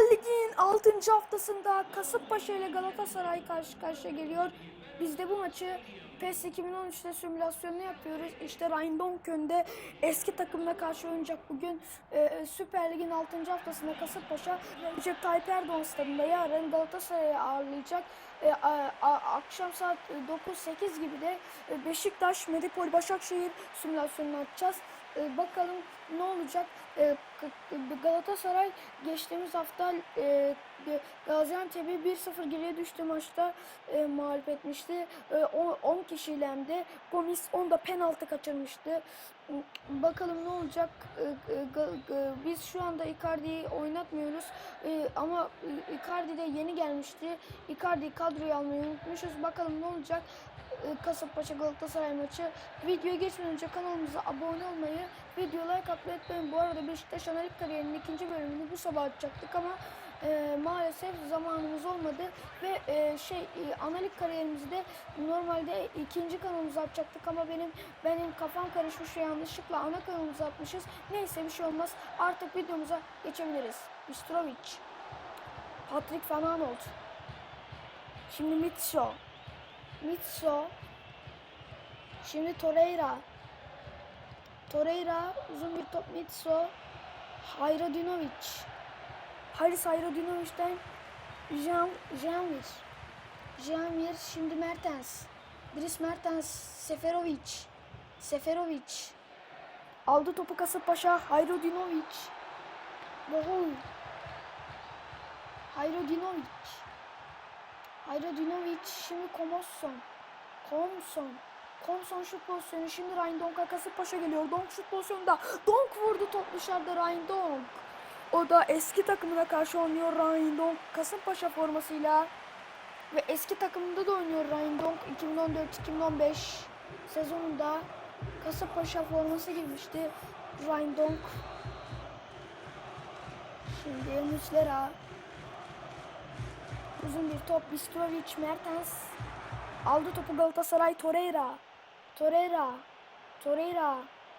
Süper Lig'in 6. haftasında Kasımpaşa ile Galatasaray karşı karşıya geliyor. Biz de bu maçı PES 2013'te simülasyonunu yapıyoruz. İşte Ryan Donkön'de eski takımına karşı oynayacak bugün. Ee, Süper Lig'in 6. haftasında Kasımpaşa Recep Tayyip Erdoğan stadında yarın Galatasaray'ı ağırlayacak. Ee, a- a- akşam saat 9-8 gibi de e, Beşiktaş, Medipol, Başakşehir simülasyonunu açacağız. Ee, bakalım ne olacak? G- Galatasaray geçtiğimiz hafta e, Gaziantep'i 1-0 geriye düştü maçta e, mağlup etmişti. E, o- 10 kişiyle hem de Gomis 10 da penaltı kaçırmıştı. Bakalım ne olacak? E, e, Biz şu anda Icardi'yi oynatmıyoruz E, ama e, Icardi de yeni gelmişti. Icardi'yi kadroya almayı unutmuşuz. Bakalım ne olacak? Kasımpaşa Galatasaray maçı. Videoya geçmeden önce kanalımıza abone olmayı, video like atmayı unutmayın. Bu arada Beşiktaş analik kariyerinin ikinci bölümünü bu sabah açacaktık ama e, maalesef zamanımız olmadı ve e, şey e, analik kariyerimizi de normalde ikinci kanalımıza açacaktık ama benim benim kafam karışmış ve yanlışlıkla ana kanalımıza atmışız. Neyse bir şey olmaz. Artık videomuza geçebiliriz. Bistrovic. Patrick Van. Şimdi Mitso. Mitso. Şimdi Torreira. Torreira uzun bir top Mitso. Hayradinovic. Haris Hayradinoviç'ten Jean, Jeanvir. Jeanvir şimdi Mertens. Dries Mertens. Seferovic. Seferovic. Aldı topu Kasımpaşa. Hayradinovic. Bohol. Hayradinovic. Hayradinovic şimdi Komosson. Komson. Komson şut pozisyonu. Şimdi Ryan Donk'a Kasımpaşa geliyor. Donk şut pozisyonunda. Donk vurdu top dışarıda Ryan Donk. O da eski takımına karşı oynuyor Ryan Donk. Kasımpaşa formasıyla. Ve eski takımında da oynuyor Ryan Donk. 2014-2015 sezonunda Kasımpaşa forması giymişti. Ryan Donk. Şimdi Muslera. Uzun bir top. Bistrovic, Mertens. Aldı topu Galatasaray Torreira. Torreira. Torreira.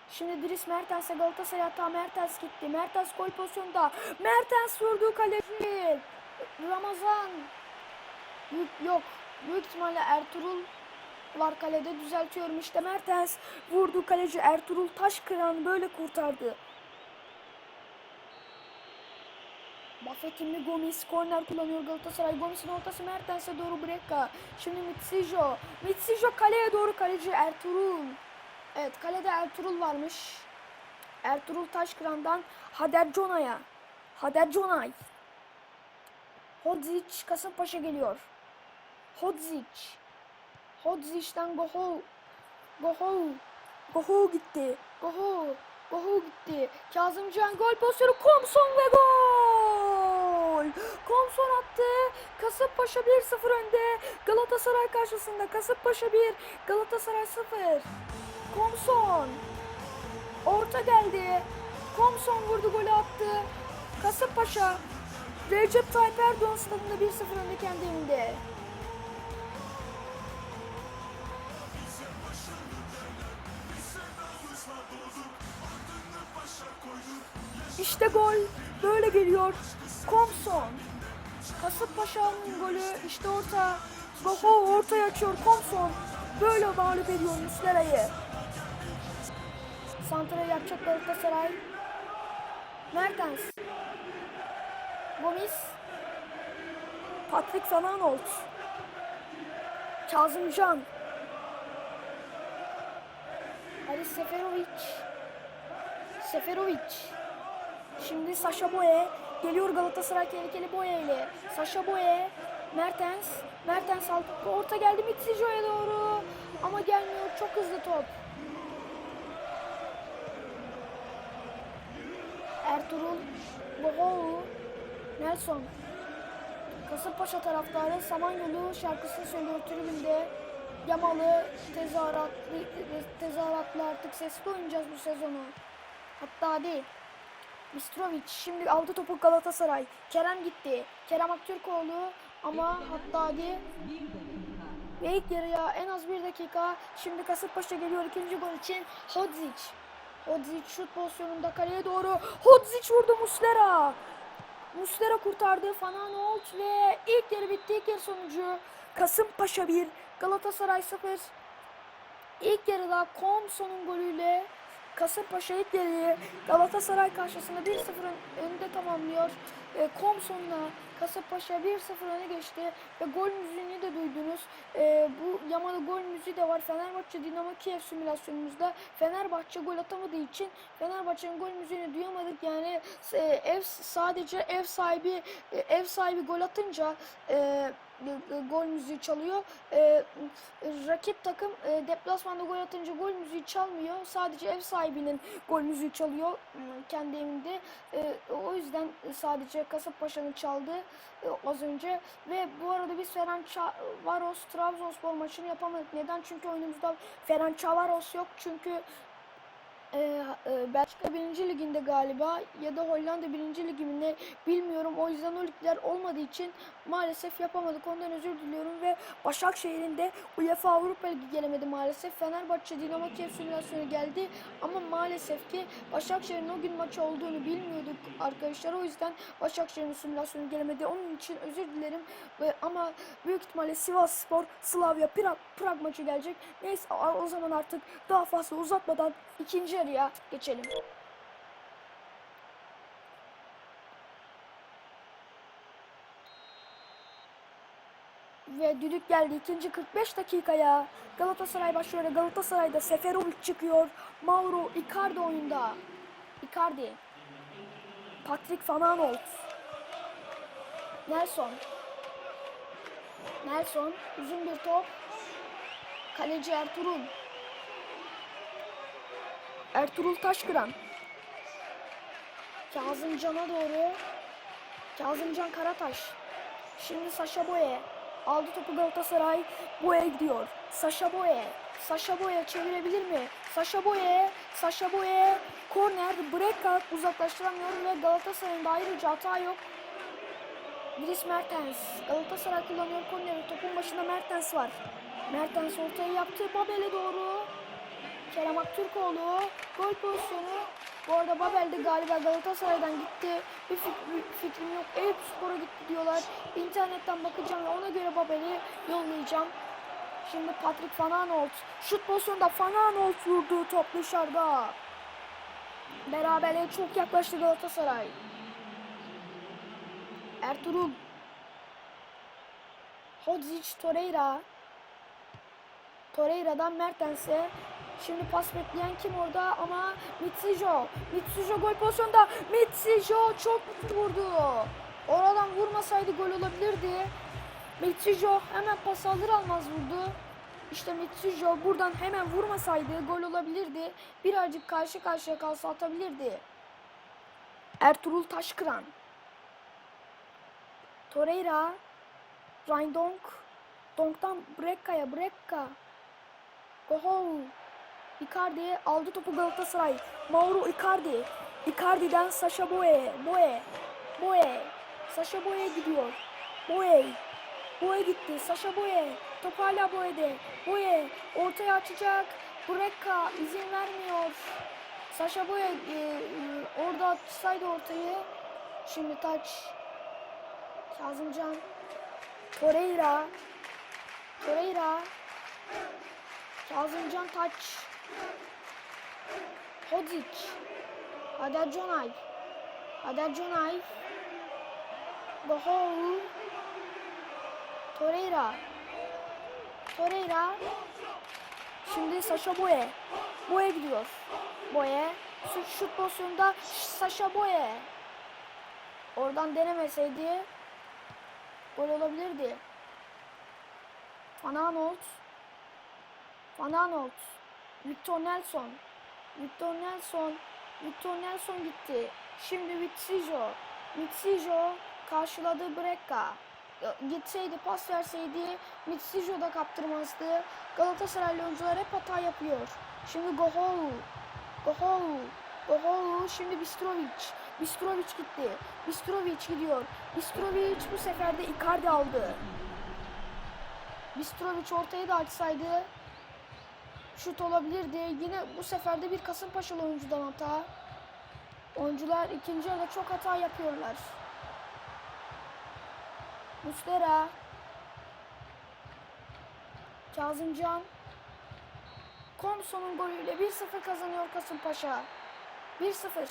Şimdi Dries Mertens'e Galatasaray hata Mertens gitti. Mertens gol pozisyonunda. Mertens vurdu kaleci. Ramazan. Büyük, yok. Büyük ihtimalle Ertuğrul var kalede düzeltiyorum. İşte Mertens vurdu kaleci Ertuğrul Taşkıran böyle kurtardı. Buffett'in Gomis korner kullanıyor Galatasaray. Gomis'in ortası Mertens'e doğru Breka. Şimdi Mitsijo. Mitsijo kaleye doğru kaleci Ertuğrul. Evet kalede Ertuğrul varmış. Ertuğrul Taşkıran'dan Hader Cona'ya. Hader Conay. Hodzic Kasımpaşa geliyor. Hodzic. Hodzic'den Gohol. Gohol. Gohol gitti. Gohol. Gohol gitti. Kazımcan gol pozisyonu Komson ve gol. Komson attı. Kasımpaşa 1-0 önde. Galatasaray karşısında Kasımpaşa 1, Galatasaray 0. Komson. Orta geldi. Komson vurdu golü attı. Kasımpaşa Recep Tayyip Erdoğan stadında 1-0 önde kendi evinde. İşte gol böyle geliyor. Komson. Kasımpaşa'nın golü işte orta. Goho ortaya açıyor Komson. Böyle mağlup ediyor Muslera'yı. Santra'yı yapacak Galatasaray. Mertens. Gomis. Patrick Van Aanholt. Kazımcan. Ali Seferovic. Seferovic. Şimdi Sasha Boye geliyor Galatasaray tehlikeli Boye ile. Sasha Boye, Mertens, Mertens aldı. Orta geldi Mitsijo'ya doğru. Ama gelmiyor. Çok hızlı top. Ertuğrul, Boğolu, Nelson. Kasımpaşa taraftarı Samanyolu şarkısını söylüyor tribünde. Yamalı tezahüratlı, tezahüratlı artık sesli oynayacağız bu sezonu. Hatta değil. Bistrovic şimdi aldı topu Galatasaray. Kerem gitti. Kerem Aktürkoğlu ama hatta diye ve ilk yarıya en az bir dakika. Şimdi Kasımpaşa geliyor ikinci gol için. Hodzic. Hodzic şut pozisyonunda kaleye doğru. Hodzic vurdu Muslera. Muslera kurtardı. Fanan Holt ve ilk yarı bitti. İlk yarı sonucu Kasımpaşa 1, Galatasaray 0. İlk yarıda Komson'un golüyle Kasımpaşa yarıyı Galatasaray karşısında 1-0 önde tamamlıyor. E, Komson'la Kasımpaşa 1-0 öne geçti ve gol müziğini de duydunuz. E, bu Yamalı gol müziği de var. Fenerbahçe Dinamo Kiev simülasyonumuzda Fenerbahçe gol atamadığı için Fenerbahçe'nin gol müziğini duyamadık. Yani e, ev sadece ev sahibi e, ev sahibi gol atınca e, e, gol müziği çalıyor. E, rakip takım e, deplasmanda gol atınca gol müziği çalmıyor. Sadece ev sahibinin gol müziği çalıyor m, kendi evinde. E, o yüzden sadece Kasımpaşa'nın çaldığı e, az önce ve bu arada biz Ferencvaros Trabzonspor maçını yapamadık. Neden? Çünkü oyunumuzda Ferencvaros yok. Çünkü e, e, Belçika 1. Liginde galiba ya da Hollanda 1. Liginde bilmiyorum. O yüzden o ligler olmadığı için maalesef yapamadık. Ondan özür diliyorum ve Başakşehir'in de UEFA Avrupa Ligi gelemedi maalesef. Fenerbahçe Dinamo Kiev simülasyonu geldi ama maalesef ki Başakşehir'in o gün maçı olduğunu bilmiyorduk arkadaşlar. O yüzden Başakşehir'in simülasyonu gelemedi. Onun için özür dilerim ve ama büyük ihtimalle Sivas Spor, Slavia, Prag, Prag maçı gelecek. Neyse o zaman artık daha fazla uzatmadan ikinci yarıya geçelim. Ve düdük geldi ikinci 45 dakikaya. Galatasaray başlıyor. Galatasaray'da Seferovic çıkıyor. Mauro Icardi oyunda. Icardi. Patrick Van Aanholt. Nelson. Nelson. Uzun bir top. Kaleci Ertuğrul. Ertuğrul Taşkıran. Kazımcan'a doğru. Kazımcan Karataş. Şimdi Saşa Boye. Aldı topu Galatasaray. Boye gidiyor. Saşa Boye. Saşa Boye çevirebilir mi? Saşa Boye. Saşa Boye. Korner. Break uzaklaştıramıyor ve Galatasaray'ın da ayrıca hata yok. Dries Mertens. Galatasaray kullanıyor korneri. Topun başında Mertens var. Mertens ortaya yaptı. Babel'e doğru. Kerem Aktürkoğlu gol pozisyonu. Bu arada Babel de galiba Galatasaray'dan gitti. Bir, fik- bir fikrim yok. Eyüp Spor'a gitti diyorlar. İnternetten bakacağım ve ona göre Babel'i yollayacağım. Şimdi Patrick Van Aanholt. Şut pozisyonunda Van Aanholt vurdu. Top dışarıda. Beraberliğe çok yaklaştı Galatasaray. Ertuğrul. Hodzic Torreira. Torreira'dan Mertens'e. Şimdi pas bekleyen kim orada ama Mitsijo. Mitsijo gol pozisyonda. Mitsijo çok vurdu. Oradan vurmasaydı gol olabilirdi. Mitsijo hemen pas alır almaz vurdu. İşte Mitsijo buradan hemen vurmasaydı gol olabilirdi. Birazcık karşı karşıya kalsa atabilirdi. Ertuğrul Taşkıran. Torreira. Rindonk. Donk'tan Brekka'ya Brekka. Gohol. Icardi aldı topu Galatasaray. Mauro Icardi. Icardi'den Sasha Boye. Boye. Boye. Sasha Boye gidiyor. Boye. Boye gitti. Sasha Boye. Top hala Boye'de. Boye ortaya açacak. Brekka izin vermiyor. Sasha Boye e, e, orada açsaydı ortayı. Şimdi taç. Kazımcan. Torreira. Torreira. Kazımcan Taç. Conay. Hader Conay. Bohol. Torreira. Torreira. Şimdi Sasha Boye. Boye gidiyor. Boye. Şut, şut pozisyonunda Sasha Boye. Oradan denemeseydi gol olabilirdi. Van Aanholt. Van Aanholt. Victor Nelson. Victor Nelson. Victor Nelson gitti. Şimdi Vitsijo. Vitsijo karşıladı Brekka. Gitseydi pas verseydi Mitsijo da kaptırmazdı. Galatasaraylı oyuncular hep hata yapıyor. Şimdi Gohol. Gohol. Gohol. Şimdi Bistrovic. Bistrovic gitti. Bistrovic gidiyor. Bistrovic bu sefer de Icardi aldı. Bistrovic ortaya da açsaydı şut olabilirdi. Yine bu sefer de bir Kasımpaşalı oyuncudan hata. Oyuncular ikinci yarıda çok hata yapıyorlar. Mustera. Kazımcan. Komson'un golüyle 1-0 kazanıyor Kasımpaşa. 1-0.